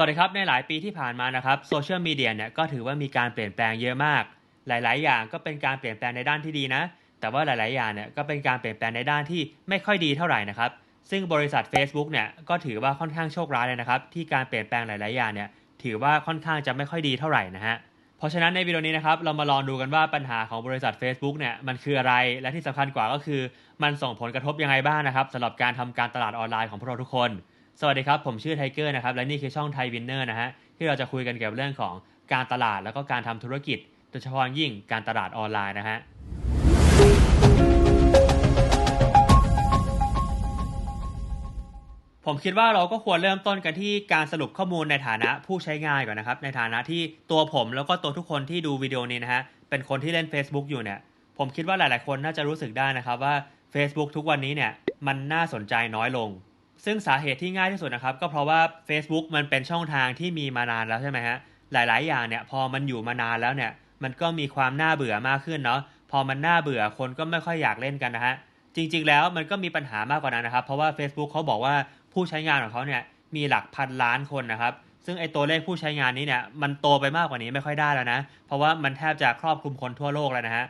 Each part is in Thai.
วัสดีครับในหลายปีที่ผ่านมานะครับโซเชียลมีเดียเนี่ยก็ถือว่ามีการเปลี่ยนแปลงเยอะมาก หลาย ๆ อย่างก็เป็นการเปลี่ยนแปลงในด้านที่ดีนะ แต่ว่าหลาย ๆ อย่างเนี่ยก็เป็นการเปลี่ยนแปลงในด้านที่ไม่ค่อยดีเท่าไหร่นะครับซึ่งบริษัท Facebook เนี่ยก็ถือว่าค่อนข้างโชคร้ายเลยนะครับที่การเปลี่ยนแปลงหลาย ๆ อย่างเนี่ยถือว่าค่อนข้างจะไม่ค่อยดีเท่าไหร่นะฮะเพราะฉะนั้นในวิดีโอนี้นะครับเรามาลองดูกันว่าปัญหาของบริษัท Facebook เนี่ยมันคืออะไรและที่สำคัญกว่าก็คือ มันส่งผลกระทบยังไงบ้างนะครับสำหรับการทำการตลาดออนไลน์ของพวกเราทุกคน สวัสดีครับ ผมชื่อไทเกอร์นะครับ และนี่คือช่องไทวินเนอร์นะฮะ ที่เราจะคุยกันเกี่ยวกับเรื่องของการตลาดแล้วก็การทำธุรกิจ โดยเฉพาะยิ่งการตลาดออนไลน์นะฮะ ผมคิดว่าเราก็ควรเริ่มต้นกันที่การสรุปข้อมูลในฐานะผู้ใช้งานก่อนนะครับ ในฐานะที่ตัวผมแล้วก็ตัวทุกคนที่ดูวิดีโอนี้นะฮะ เป็นคนที่เล่น Facebook อยู่เนี่ย ผมคิดว่าหลาย ๆ คนน่าจะรู้สึกได้นะครับว่า Facebook ทุกวันนี้เนี่ยมันน่าสนใจน้อยลง ซึ่งสาเหตุที่ง่ายที่สุดนะครับ ก็เพราะว่า Facebook มันเป็นช่องทางที่มีมานานแล้วใช่ไหมฮะหลาย ๆ อย่างเนี่ยพอมันอยู่มานานแล้วเนี่ยมันก็มีความน่าเบื่อมากขึ้นเนาะพอมันน่าเบื่อคนก็ไม่ค่อยอยากเล่นกันนะฮะจริง ๆ แล้วมันก็มีปัญหามากกว่านั้นนะครับ เพราะว่า Facebook เขาบอกว่าผู้ใช้งานของเขาเนี่ยมีหลักพันล้านคนนะครับ ซึ่งไอตัวเลขผู้ใช้งานนี้เนี่ยมันโตไปมากกว่านี้ไม่ค่อยได้แล้วนะ เพราะว่ามันแทบจะครอบคลุมคนทั่วโลกแล้วนะฮะ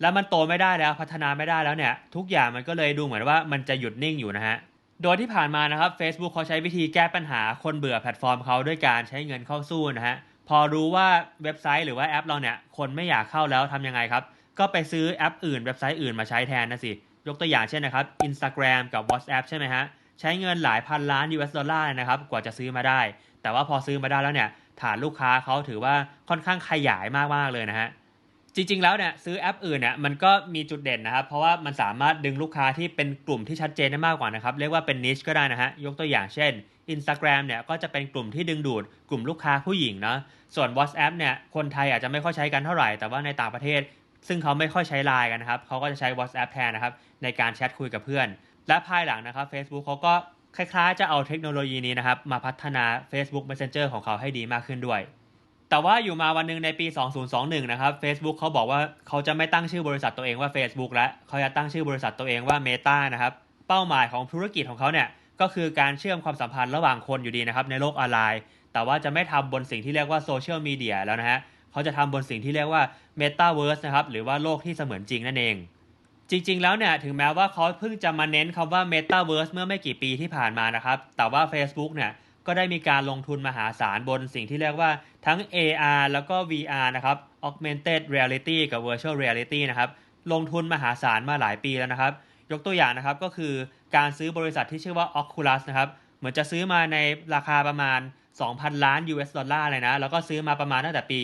แล้วมันโตไม่ได้แล้วพัฒนาไม่ได้แล้วเนี่ยทุกอย่างมันก็เลยดูเหมือนว่ามันจะหยุดนิ่งอยู่นะฮะ โดยที่ผ่านมานะครับ Facebook เขาใช้วิธีแก้ปัญหาคนเบื่อแพลตฟอร์มเขาด้วยการใช้เงินเข้าสู้นะฮะพอรู้ว่าเว็บไซต์หรือว่าแอปเราเนี่ยคนไม่อยากเข้าแล้วทำยังไงครับ ก็ไปซื้อแอปอื่นเว็บไซต์อื่นมาใช้แทนนะสิ ยกตัวอย่างเช่นนะครับ Instagram กับ WhatsApp ใช่ไหมฮะใช้เงินหลายพันล้าน US ดอลลาร์นะครับกว่าจะซื้อมาได้ แต่ว่าพอซื้อมาได้แล้วเนี่ยฐานลูกค้าเขาถือว่าค่อนข้างขยายมากๆเลยนะฮะ จริง ๆ แล้วเนี่ยซื้อแอปอื่นเนี่ยมันก็มีจุดเด่นนะครับ เพราะว่ามันสามารถดึงลูกค้าที่เป็นกลุ่มที่ชัดเจนได้มากกว่านะครับ เรียกว่าเป็นนิชก็ได้นะฮะ ยกตัวอย่างเช่น Instagram เนี่ยก็จะเป็นกลุ่มที่ดึงดูดกลุ่มลูกค้าผู้หญิงเนาะส่วน WhatsApp เนี่ยคนไทยอาจจะไม่ค่อยใช้กันเท่าไหร่ แต่ว่าในต่างประเทศ ซึ่งเขาไม่ค่อยใช้ไลน์กันนะครับเขาก็จะใช้ WhatsApp แทนนะครับในการแชทคุยกับเพื่อน และภายหลังนะครับ Facebook เขาก็คล้ายๆ จะเอาเทคโนโลยีนี้นะครับมาพัฒนา Facebook Messenger ของเขาให้ดีมากขึ้นด้วย แต่ว่าอยู่มาวันหนึ่งในปี 2021 นะครับ Facebook เขาบอกว่าเขาจะไม่ตั้งชื่อบริษัทตัวเองว่า Facebook แล้วเขาจะตั้งชื่อบริษัทตัวเองว่า Meta นะครับ เป้าหมายของธุรกิจของเขาเนี่ย ก็คือการเชื่อมความสัมพันธ์ระหว่างคนอยู่ดีนะครับในโลกออนไลน์ แต่ว่าจะไม่ทำบนสิ่งที่เรียกว่าโซเชียลมีเดียแล้วนะฮะเขาจะทำบนสิ่งที่เรียกว่า Metaverse นะครับ หรือว่าโลกที่เสมือนจริงนั่นเอง จริง ๆ แล้วเนี่ย ถึงแม้ว่าเขาเพิ่งจะมาเน้นคำว่า Metaverse เมื่อไม่กี่ปีที่ผ่านมานะครับ แต่ว่า Facebook เนี่ย ก็ได้มีการลงทุนมหาศาลบนสิ่งที่เรียกว่าทั้ง AR แล้วก็ VR นะครับ Augmented Reality กับ Virtual Reality นะครับ ลงทุนมหาศาลมาหลายปีแล้วนะครับ ยกตัวอย่างนะครับก็คือการซื้อบริษัทที่ชื่อว่า Oculus นะครับ เหมือนจะซื้อมาในราคาประมาณ 2,000 ล้าน US ดอลลาร์เลยนะ แล้วก็ซื้อมาประมาณตั้งแต่ปี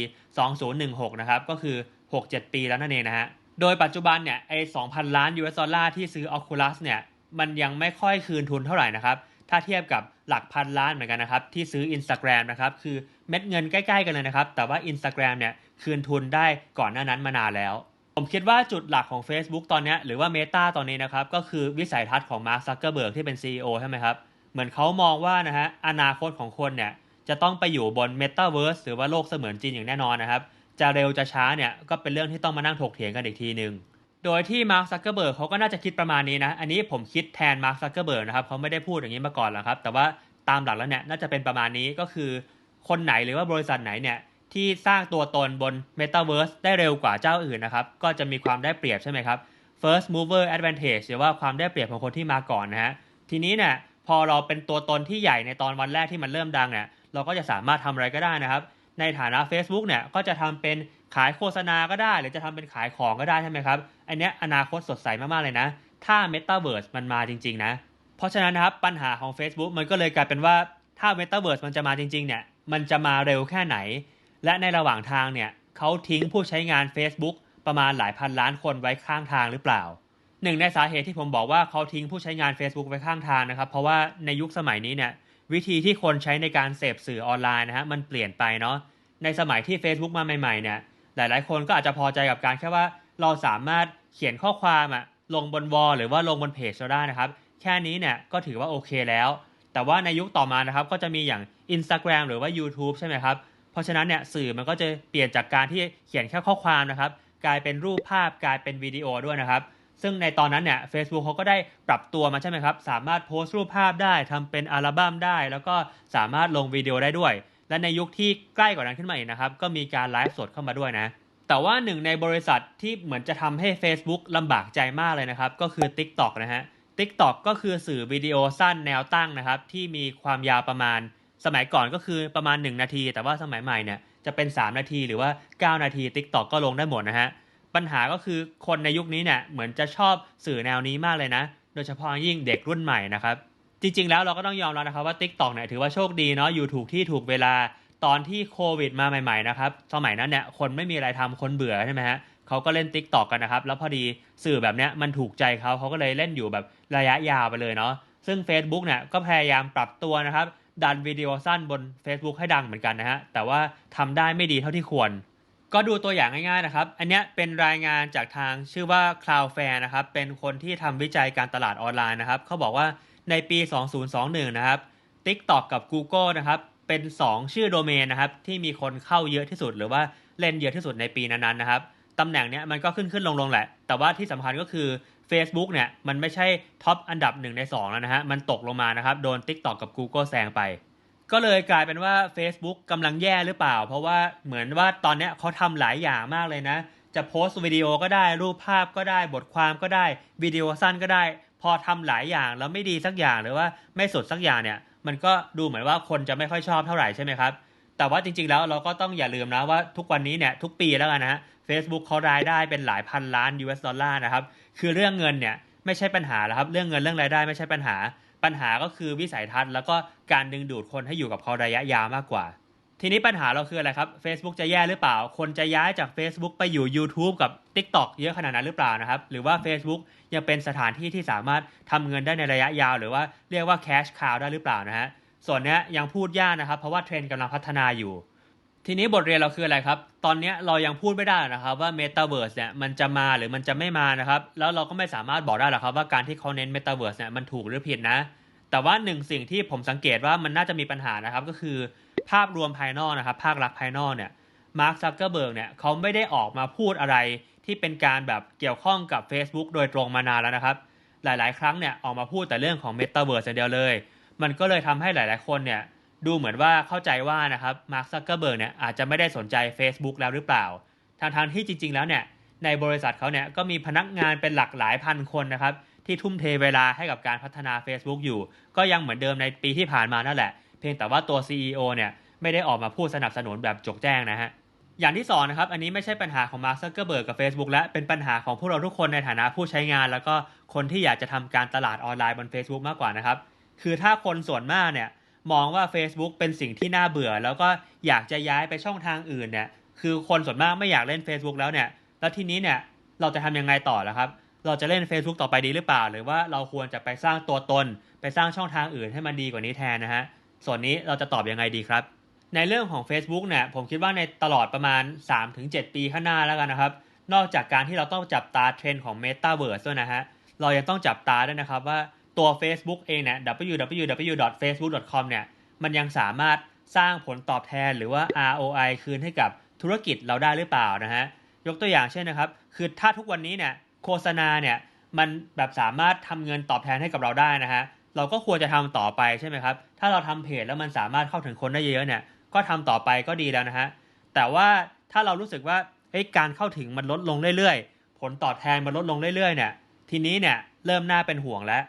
2016 นะครับ ก็คือ 6-7 ปีแล้วนั่นเองนะฮะ โดยปัจจุบันเนี่ยไอ้2,000 ล้าน US ดอลลาร์ที่ซื้อ Oculus เนี่ย มันยังไม่ค่อยคืนทุนเท่าไหร่นะครับ ถ้าเทียบกับหลักพันล้านเหมือนกันนะครับ ที่ซื้อ Instagram นะครับ คือเม็ดเงินใกล้ๆกันเลยนะครับ แต่ว่า Instagram เนี่ยคืนทุนได้ก่อนหน้านั้นมานานแล้ว ผมคิดว่าจุดหลักของ Facebook ตอนนี้หรือว่า Meta ตอนนี้นะครับ ก็คือวิสัยทัศน์ของ Mark Zuckerberg ที่เป็น CEO ใช่ไหมครับ เหมือนเขามองว่านะฮะอนาคตของคนเนี่ยจะต้องไปอยู่บน Metaverse หรือว่าโลกเสมือนจริงอย่างแน่นอนนะครับ จะเร็วจะช้าเนี่ยก็เป็นเรื่องที่ต้องมานั่งถกเถียงกันอีกทีหนึ่ง โดยที่ Mark Zuckerberg เขาก็น่าจะคิดประมาณนี้นะ อันนี้ผมคิดแทน Mark Zuckerberg นะครับเขาไม่ได้พูดอย่างนี้มาก่อนหรอกครับ แต่ว่าตามหลักแล้วเนี่ยน่าจะเป็นประมาณนี้ก็คือ คนไหนหรือว่าบริษัทไหนเนี่ยที่สร้างตัวตนบน Metaverse ได้เร็วกว่าเจ้าอื่นนะครับก็จะมีความได้เปรียบใช่ไหมครับ First Mover Advantage หรือว่าความได้เปรียบของคนที่มาก่อนนะฮะทีนี้เนี่ยพอเราเป็นตัวตนที่ใหญ่ในตอนวันแรกที่มันเริ่มดังเนี่ยเราก็จะสามารถทำอะไรก็ได้นะครับ ในฐานะ Facebook เนี่ยก็จะทำเป็นขายโฆษณาก็ได้ หรือจะทำเป็นขายของก็ได้ใช่ไหมครับ อันเนี้ยอนาคตสดใสมากๆเลยนะ ถ้า Metaverse มันมาจริง ๆ นะ เพราะฉะนั้นนะครับปัญหาของ Facebook มันก็เลยกลายเป็นว่าถ้า Metaverse มันจะมาจริง ๆ เนี่ย มันจะมาเร็วแค่ไหน และในระหว่างทางเนี่ยเขาทิ้งผู้ใช้งาน Facebook ประมาณหลายพันล้านคนไว้ข้างทางหรือเปล่าหนึ่งในสาเหตุที่ผมบอกว่าเขาทิ้งผู้ใช้งาน Facebook ไว้ข้างทางนะครับ เพราะว่าในยุคสมัยนี้เนี่ยวิธีที่คนใช้ในการเสพสื่อออนไลน์นะฮะมันเปลี่ยนไปเนาะในสมัยที่ Facebook มาใหม่ๆเนี่ยหลาย ๆ คนก็อาจจะพอใจกับการแค่ว่า เราสามารถเขียนข้อความอะลงบนวอลหรือว่าลงบนเพจเราได้นะครับ แค่นี้เนี่ยก็ถือว่าโอเคแล้ว แต่ว่าในยุคต่อมานะครับ ก็จะมีอย่าง Instagram หรือว่า YouTube ใช่ไหมครับ เพราะฉะนั้นเนี่ยสื่อมันก็จะเปลี่ยนจากการที่เขียนแค่ข้อความนะครับ กลายเป็นรูปภาพกลายเป็นวิดีโอด้วยนะครับ ซึ่งในตอนนั้นเนี่ย Facebook เขาก็ได้ปรับตัวมาใช่ไหมครับ สามารถโพสต์รูปภาพได้ทำเป็นอัลบั้มได้ แล้วก็สามารถลงวิดีโอได้ด้วย และในยุคที่ใกล้กว่านั้นขึ้นมาอีกนะครับ ก็มีการไลฟ์สดเข้ามาด้วยนะ แต่ว่าหนึ่งในบริษัทที่เหมือนจะทำให้ Facebook ลำบากใจมากเลยนะครับ ก็คือ TikTok นะฮะ TikTok ก็คือสื่อวิดีโอสั้นแนวตั้งนะครับ ที่มีความยาวประมาณ สมัยก่อนก็คือประมาณ 1 นาที แต่ว่าสมัยใหม่เนี่ยจะเป็น 3 นาทีหรือว่า 9 นาที TikTok ก็ลงได้หมดนะฮะ ปัญหาก็คือคนในยุคนี้เนี่ยเหมือนจะชอบสื่อแนวนี้มากเลยนะ โดยเฉพาะยิ่งเด็กรุ่นใหม่นะครับ จริงๆ แล้วเราก็ต้องยอมรับนะครับว่า TikTok เนี่ยถือว่าโชคดีเนาะอยู่ถูกที่ถูกเวลา ตอนที่โควิดมาใหม่ๆนะครับสมัยนั้นเนี่ยคนไม่มีอะไรทำคนเบื่อใช่ไหมฮะเขาก็เล่น TikTok กันนะครับ แล้วพอดีสื่อแบบเนี้ยมันถูกใจเขาเขาก็เลยเล่นอยู่แบบระยะยาวไปเลยเนาะซึ่ง Facebook เนี่ยก็พยายามปรับตัวนะครับดันวิดีโอสั้นบน Facebook ให้ดังเหมือนกันนะฮะแต่ว่าทำได้ไม่ดีเท่าที่ควร ก็ดูตัวอย่างง่ายๆนะครับ อันเนี้ยเป็นรายงานจากทางชื่อว่า Cloudflare นะครับเป็นคนที่ทำวิจัยการตลาดออนไลน์นะครับเขาบอกว่าในปี 2021 นะครับ TikTok กับ Google นะครับ เป็น 2 ชื่อโดเมนนะครับที่มีคนเข้าเยอะที่สุด หรือว่าเล่นเยอะที่สุดในปีนั้นๆนะครับตำแหน่งเนี้ยมันก็ขึ้นขึ้นลงลงแหละ แต่ว่าที่สำคัญก็คือ Facebook เนี่ยมันไม่ใช่ท็อปอันดับ1ใน 2 แล้วนะฮะมันตกลงมานะครับโดน TikTok กับ Google แซงไป ก็เลยกลายเป็นว่า Facebook กำลังแย่หรือเปล่า เพราะว่าเหมือนว่าตอนเนี้ยเขาทำหลายอย่างมากเลยนะ จะโพสต์วิดีโอก็ได้รูปภาพก็ได้บทความก็ได้วิดีโอสั้นก็ได้ พอทำหลายอย่างแล้วไม่ดีสักอย่างหรือว่าไม่สดสักอย่างเนี่ย มันก็ดูเหมือนว่าคนจะไม่ค่อยชอบเท่าไหร่ใช่ไหมครับ แต่ว่าจริงๆแล้วเราก็ต้องอย่าลืมนะว่าทุกวันนี้เนี่ยทุกปีแล้วกันนะฮะ Facebook เขารายได้เป็นหลายพันล้าน US ดอลลาร์นะครับ คือเรื่องเงินเนี่ยไม่ใช่ปัญหาแล้วครับ เรื่องเงินเรื่องรายได้ไม่ใช่ปัญหา ปัญหาก็คือวิสัยทัศน์ แล้วก็การดึงดูดคนให้อยู่กับเขาระยะยาวมากกว่า ทีนี้ปัญหาเราคืออะไรครับ Facebook จะแย่หรือเปล่า คนจะย้ายจาก Facebook ไปอยู่ YouTube กับ TikTok เยอะขนาดนั้นหรือเปล่านะครับ หรือว่า Facebook ยังเป็นสถานที่ที่สามารถทำเงินได้ในระยะยาว หรือว่าเรียกว่า cash cow ได้หรือเปล่านะฮะ ส่วนนี้ยังพูดยากนะครับ เพราะว่าเทรนด์กำลังพัฒนาอยู่ ทีนี้บทเรียนเราคืออะไรครับ ตอนนี้เรายังพูดไม่ได้นะครับว่า Metaverse เนี่ยมันจะมาหรือมันจะไม่มานะครับ แล้วเราก็ไม่สามารถบอกได้หรอกครับว่าการที่เขาเน้น Metaverse เนี่ยมันถูกหรือผิดนะ แต่ว่าหนึ่งสิ่งที่ผมสังเกตว่ามันน่าจะมีปัญหานะครับ ก็คือภาพรวมภายนอกนะครับ ภาคลักษณ์ภายนอกเนี่ยมาร์คซักเกอร์เบิร์กเนี่ยเขาไม่ได้ออกมาพูดอะไรที่เป็นการแบบเกี่ยวข้องกับ Facebook โดยตรงมานานแล้วนะครับ หลายๆ ครั้งเนี่ยออกมาพูดแต่เรื่องของ Metaverse อย่างเดียวเลย มันก็เลยทำให้หลาย ๆ คนเนี่ยดูเหมือนว่าเข้าใจว่านะครับมาร์คซักเกอร์เบิร์กเนี่ยอาจจะไม่ได้สนใจ Facebook แล้วหรือเปล่าทางทางๆที่จริง ๆ แล้วเนี่ยในบริษัทเขาเนี่ยก็มีพนักงานเป็นหลักหลายพันคนนะครับ ที่ทุ่มเทเวลาให้กับการพัฒนา Facebook อยู่ ก็ยังเหมือนเดิมในปีที่ผ่านมานั่นแหละ เพียงแต่ว่าตัว CEO เนี่ยไม่ได้ออกมาพูดสนับสนุนแบบจกแจ้งนะฮะอย่างที่สองนะครับ อันนี้ไม่ใช่ปัญหาของมาร์คซักเกอร์เบิร์กกับ Facebook และเป็นปัญหาของพวกเราทุกคนในฐานะผู้ใช้งาน แล้วก็คนที่อยากจะทำการตลาดออนไลน์บน Facebook มากกว่านะครับ คือถ้าคนส่วนมากเนี่ยมองว่า Facebook เป็นสิ่งที่น่าเบื่อ แล้วก็อยากจะย้ายไปช่องทางอื่นเนี่ยคือคนส่วนมากไม่อยากเล่น Facebook แล้วเนี่ยแล้วทีนี้เนี่ยเราจะทำยังไงต่อล่ะครับ เราจะเล่น Facebook ต่อไปดีหรือเปล่า หรือว่าเราควรจะไปสร้างตัวตน ไปสร้างช่องทางอื่นให้มันดีกว่านี้แทนนะฮะ ส่วนนี้เราจะตอบยังไงดีครับ ในเรื่องของ Facebook เนี่ยผมคิดว่าในตลอดประมาณ 3-7 ปีข้างหน้าแล้วกันนะครับ นอกจากการที่เราต้องจับตาเทรนด์ของ Metaverse ด้วยนะฮะ เรายังต้องจับตาด้วยนะครับว่าตัว Facebook เองเนี่ย www.facebook.com เนี่ยมันยังสามารถสร้างผลตอบแทนหรือว่า ROI คืนให้กับธุรกิจเราได้หรือเปล่านะฮะ ยกตัวอย่างเช่นนะครับ คือถ้าทุกวันนี้เนี่ย โฆษณาเนี่ยมันแบบสามารถทำเงินตอบแทนให้กับเราได้นะฮะเราก็ควรจะทำต่อไปใช่ไหมครับ ถ้าเราทำเพจแล้วมันสามารถเข้าถึงคนได้เยอะเนี่ย ก็ทำต่อไปก็ดีแล้วนะฮะ แต่ว่าถ้าเรารู้สึกว่าเฮ้ยการเข้าถึงมันลดลงเรื่อยๆ ผลตอบแทนมันลดลงเรื่อยๆ เนี่ย ทีนี้เนี่ยเริ่มน่าเป็นห่วงแล้ว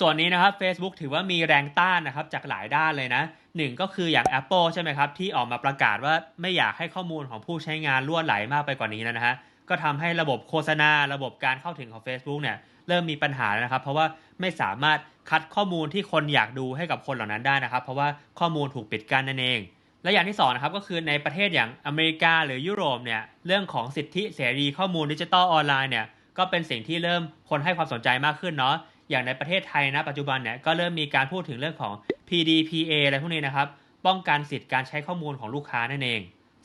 ส่วนนี้นะครับ Facebook ถือว่ามีแรงต้านนะครับจากหลายด้านเลยนะหนึ่งก็คืออย่าง Apple ใช่ไหมครับที่ออกมาประกาศว่าไม่อยากให้ข้อมูลของผู้ใช้งานล่วไหลมากไปกว่านี้นะฮะ ก็ทำให้ระบบโฆษณาระบบการเข้าถึงของ Facebook เนี่ยเริ่มมีปัญหาแล้วนะครับ เพราะว่าไม่สามารถคัดข้อมูลที่คนอยากดูให้กับคนเหล่านั้นได้นะครับ เพราะว่าข้อมูลถูกปิดกั้นนั่นเอง และอย่างที่สองนะครับก็คือในประเทศอย่างอเมริกาหรือยุโรปเนี่ยเรื่องของสิทธิเสรีข้อมูลดิจิตอลออนไลน์เนี่ยก็เป็นสิ่งที่เริ่มคนให้ความสนใจมากขึ้นเนาะอย่างในประเทศไทยนะปัจจุบันเนี่ยก็เริ่มมีการพูดถึงเรื่องของ PDPA อะไรพวกนี้นะครับ ป้องกันสิทธิการใช้ข้อมูลของลูกค้านั่นเอง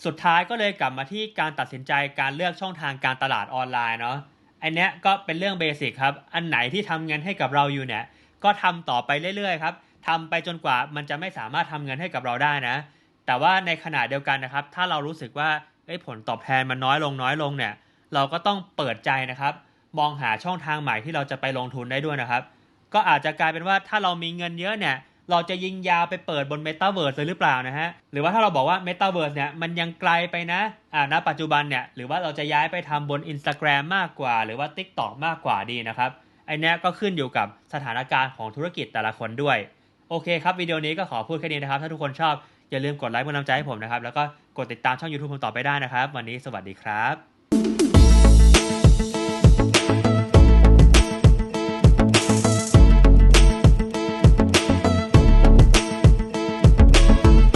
สุดท้ายก็เลยกลับมาที่การตัดสินใจการเลือกช่องทางการตลาดออนไลน์เนาะอันเนี้ยก็เป็นเรื่องเบสิกครับ อันไหนที่ทำเงินให้กับเราอยู่เนี่ย ก็ทำต่อไปเรื่อยๆครับทำไปจนกว่ามันจะไม่สามารถทำเงินให้กับเราได้นะ แต่ว่าในขณะเดียวกันนะครับ ถ้าเรารู้สึกว่าผลตอบแทนมันน้อยลงน้อยลงเนี่ย เราก็ต้องเปิดใจนะครับ มองหาช่องทางใหม่ที่เราจะไปลงทุนได้ด้วยนะครับ ก็อาจจะกลายเป็นว่าถ้าเรามีเงินเยอะเนี่ย เราจะยิงยาวไปเปิดบน m e t a เวิร์สเลยหรือเปล่านะฮะ หรือว่าถ้าเราบอกว่า m e t a เวิร์สเนี่ยมันยังไกลไปนะอ่าณปัจจุบันเนี่ยหรือว่าเราจะย้ายไปทำบน Instagram มากกว่า หรือว่า TikTok มากกว่าดีนะครับไอเนี้ยก็ขึ้นอยู่กับสถานการณ์ของธุรกิจแต่ละคนด้วย โอเคครับวิดีโอนี้ก็ขอพูดแค่นี้นะครับ ถ้าทุกคนชอบอย่าลืมกดไลค์เป็นกำลังใจให้ผมนะครับแล้วก็กดติดตามช่อง YouTube ผมต่อไปได้นะครับ วันนี้สวัสดีครับ